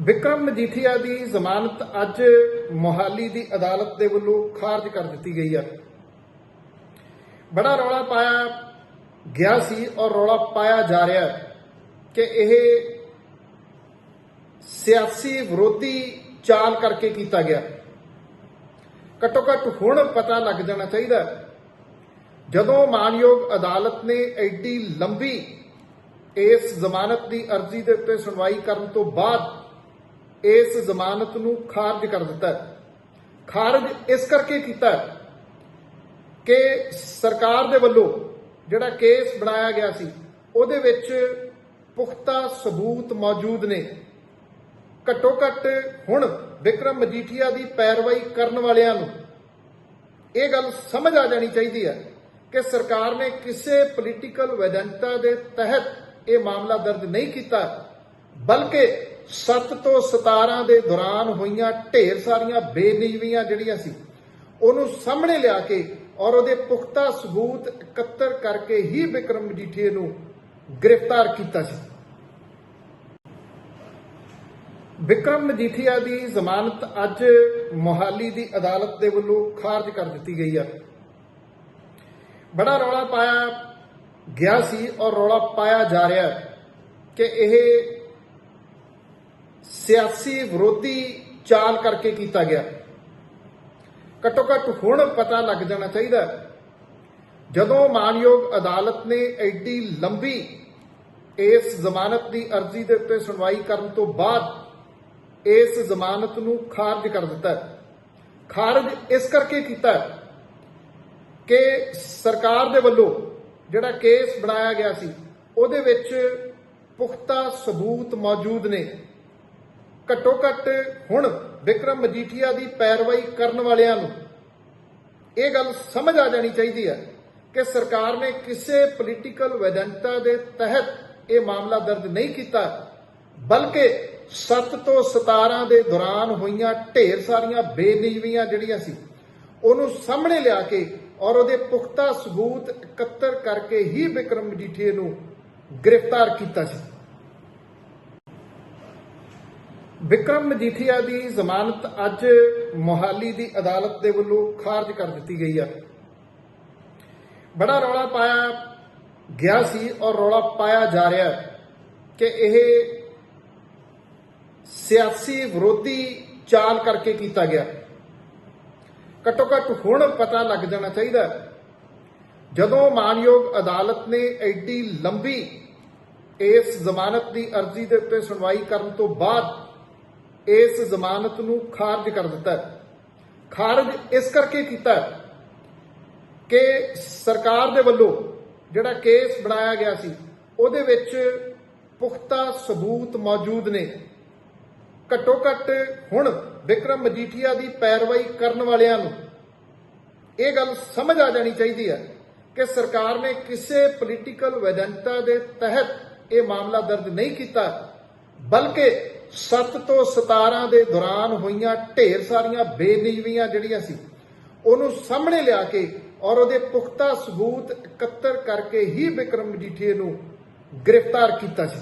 ਵਿਕਰਮ ਮਜੀਠੀਆ ਦੀ ਜ਼ਮਾਨਤ ਅੱਜ ਮੋਹਾਲੀ ਦੀ ਅਦਾਲਤ ਦੇ ਵੱਲੋਂ ਖਾਰਜ ਕਰ ਦਿੱਤੀ ਗਈ ਹੈ ਬੜਾ ਰੌਲਾ ਪਾਇਆ ਗਿਆ ਸੀ ਔਰ ਰੌਲਾ ਪਾਇਆ ਜਾ ਰਿਹਾ ਕਿ ਇਹ ਸਿਆਸੀ ਵਿਰੋਧੀ ਚਾਲ ਕਰਕੇ ਕੀਤਾ ਗਿਆ। ਘੱਟੋ ਘੱਟ ਹੁਣ ਪਤਾ ਲੱਗ ਜਾਣਾ ਚਾਹੀਦਾ ਜਦੋਂ ਮਾਨਯੋਗ ਅਦਾਲਤ ਨੇ ਐਡੀ ਲੰਬੀ ਇਸ ਜ਼ਮਾਨਤ ਦੀ ਅਰਜ਼ੀ ਦੇ ਉੱਤੇ ਸੁਣਵਾਈ ਕਰਨ ਤੋਂ ਬਾਅਦ ਇਸ ਜ਼ਮਾਨਤ ਨੂੰ ਖਾਰਜ ਕਰ ਦਿੱਤਾ ਖਾਰਜ ਇਸ ਕਰਕੇ ਕੀਤਾ ਕਿ ਸਰਕਾਰ ਦੇ ਵੱਲੋਂ ਜਿਹੜਾ ਕੇਸ ਬਣਾਇਆ ਗਿਆ ਸੀ, ਉਹਦੇ ਵਿੱਚ ਪੁਖਤਾ ਸਬੂਤ ਮੌਜੂਦ ਨੇ। ਘੱਟੋ ਘੱਟ ਹੁਣ ਵਿਕਰਮ ਮਜੀਠੀਆ ਦੀ ਪੈਰਵਾਈ ਕਰਨ ਵਾਲਿਆਂ ਨੂੰ ਇਹ ਗੱਲ ਸਮਝ ਆ ਜਾਣੀ ਚਾਹੀਦੀ ਹੈ ਕਿ ਸਰਕਾਰ ਨੇ ਕਿਸੇ ਪੋਲੀਟੀਕਲ ਵੈਦੰਤਾ ਦੇ ਤਹਿਤ ਇਹ ਮਾਮਲਾ ਦਰਜ ਨਹੀਂ ਕੀਤਾ, ਬਲਕਿ 7 ਤੋਂ 17 ਦੇ ਦੌਰਾਨ ਹੋਈਆਂ ਢੇਰ ਸਾਰੀਆਂ ਬੇਨਿਯਮੀਆਂ ਜਿਹੜੀਆਂ ਸੀ, ਉਹਨੂੰ ਸਾਹਮਣੇ ਲਿਆ ਕੇ ਔਰ ਉਹਦੇ ਪੁਖਤਾ ਸਬੂਤ ਇਕੱਤਰ ਕਰਕੇ ਹੀ ਵਿਕਰਮ ਮਜੀਠੀਏ ਨੂੰ ਗ੍ਰਿਫਤਾਰ ਕੀਤਾ ਸੀ। ਵਿਕਰਮ ਮਜੀਠੀਆ ਦੀ ਜ਼ਮਾਨਤ ਅੱਜ ਮੋਹਾਲੀ ਦੀ ਅਦਾਲਤ ਦੇ ਵੱਲੋਂ ਖਾਰਜ ਕਰ ਦਿੱਤੀ ਗਈ ਹੈ ਬੜਾ ਰੌਲਾ ਪਾਇਆ ਗਿਆ ਸੀ ਔਰ ਰੌਲਾ ਪਾਇਆ ਜਾ ਰਿਹਾ ਹੈ ਕਿ ਇਹ ਸਿਆਸੀ ਵਿਰੋਧੀ ਚਾਲ ਕਰਕੇ ਕੀਤਾ ਗਿਆ। ਘੱਟੋ ਘੱਟ ਹੁਣ ਪਤਾ ਲੱਗ ਜਾਣਾ ਚਾਹੀਦਾ ਜਦੋਂ ਮਾਨਯੋਗ ਅਦਾਲਤ ਨੇ ਐਡੀ ਲੰਬੀ ਇਸ ਜ਼ਮਾਨਤ ਦੀ ਅਰਜ਼ੀ ਦੇ ਉੱਤੇ ਸੁਣਵਾਈ ਕਰਨ ਤੋਂ ਬਾਅਦ ਇਸ ਜ਼ਮਾਨਤ ਨੂੰ ਖਾਰਜ ਕਰ ਦਿੱਤਾ ਖਾਰਜ ਇਸ ਕਰਕੇ ਕੀਤਾ ਕਿ ਸਰਕਾਰ ਦੇ ਵੱਲੋਂ ਜਿਹੜਾ ਕੇਸ ਬਣਾਇਆ ਗਿਆ ਸੀ, ਉਹਦੇ ਵਿੱਚ ਪੁਖਤਾ ਸਬੂਤ ਮੌਜੂਦ ਨੇ। ਘੱਟੋ ਘੱਟ ਹੁਣ ਵਿਕਰਮ ਮਜੀਠੀਆ ਦੀ ਪੈਰਵਾਈ ਕਰਨ ਵਾਲਿਆਂ ਨੂੰ ਇਹ ਗੱਲ ਸਮਝ ਆ ਜਾਣੀ ਚਾਹੀਦੀ ਹੈ ਕਿ ਸਰਕਾਰ ਨੇ ਕਿਸੇ ਪੋਲੀਟੀਕਲ ਵੈਦੰਤਾ ਦੇ ਤਹਿਤ ਇਹ ਮਾਮਲਾ ਦਰਜ ਨਹੀਂ ਕੀਤਾ, ਬਲਕਿ 7 ਤੋਂ 17 ਦੇ ਦੌਰਾਨ ਹੋਈਆਂ ਢੇਰ ਸਾਰੀਆਂ ਬੇਨਿਯਮੀਆਂ ਜਿਹੜੀਆਂ ਸੀ, ਉਹਨੂੰ ਸਾਹਮਣੇ ਲਿਆ ਕੇ ਔਰ ਉਹਦੇ ਪੁਖਤਾ ਸਬੂਤ ਇਕੱਤਰ ਕਰਕੇ ਹੀ ਵਿਕਰਮ ਮਜੀਠੀਏ ਨੂੰ ਗ੍ਰਿਫਤਾਰ ਕੀਤਾ ਸੀ। ਵਿਕਰਮ ਮਜੀਠੀਆ ਦੀ ਜ਼ਮਾਨਤ ਅੱਜ ਮੋਹਾਲੀ ਦੀ ਅਦਾਲਤ ਦੇ ਵੱਲੋਂ ਖਾਰਜ ਕਰ ਦਿੱਤੀ ਗਈ ਹੈ ਬੜਾ ਰੌਲਾ ਪਾਇਆ ਗਿਆ ਸੀ ਔਰ ਰੌਲਾ ਪਾਇਆ ਜਾ ਰਿਹਾ ਕਿ ਇਹ ਸਿਆਸੀ ਵਿਰੋਧੀ ਚਾਲ ਕਰਕੇ ਕੀਤਾ ਗਿਆ। ਘੱਟੋ ਘੱਟ ਹੁਣ ਪਤਾ ਲੱਗ ਜਾਣਾ ਚਾਹੀਦਾ ਜਦੋਂ ਮਾਨਯੋਗ ਅਦਾਲਤ ਨੇ ਐਡੀ ਲੰਬੀ ਇਸ ਜ਼ਮਾਨਤ ਦੀ ਅਰਜ਼ੀ ਦੇ ਉੱਤੇ ਸੁਣਵਾਈ ਕਰਨ ਤੋਂ ਬਾਅਦ ਇਸ ਜ਼ਮਾਨਤ ਨੂੰ ਖਾਰਜ ਕਰ ਦਿੱਤਾ ਹੈ। ਖਾਰਜ ਇਸ ਕਰਕੇ ਕੀਤਾ ਹੈ ਕਿ ਸਰਕਾਰ ਦੇ ਵੱਲੋਂ ਜਿਹੜਾ ਕੇਸ ਬਣਾਇਆ ਗਿਆ ਸੀ, ਉਹਦੇ ਵਿੱਚ ਪੁਖਤਾ ਸਬੂਤ ਮੌਜੂਦ ਨੇ ਘੱਟੋ ਘੱਟ ਹੁਣ ਵਿਕਰਮ ਮਜੀਠੀਆ ਦੀ ਪੈਰਵਾਈ ਕਰਨ ਵਾਲਿਆਂ ਨੂੰ ਇਹ ਗੱਲ ਸਮਝ ਆ ਜਾਣੀ ਚਾਹੀਦੀ ਹੈ ਕਿ ਸਰਕਾਰ ਨੇ ਕਿਸੇ ਪੋਲੀਟੀਕਲ ਵੈਜੰਤਾ ਦੇ ਤਹਿਤ ਇਹ ਮਾਮਲਾ ਦਰਜ ਨਹੀਂ ਕੀਤਾ, ਬਲਕਿ 7 ਤੋਂ 17 ਦੇ ਦੌਰਾਨ ਹੋਈਆਂ ਢੇਰ ਸਾਰੀਆਂ ਬੇਨਿਯਮੀਆਂ ਜਿਹੜੀਆਂ ਸੀ, ਉਹਨੂੰ ਸਾਹਮਣੇ ਲਿਆ ਕੇ ਔਰ ਉਹਦੇ ਪੁਖਤਾ ਸਬੂਤ ਇਕੱਤਰ ਕਰਕੇ ਹੀ ਵਿਕਰਮ ਮਜੀਠੀਏ ਨੂੰ ਗ੍ਰਿਫਤਾਰ ਕੀਤਾ ਸੀ।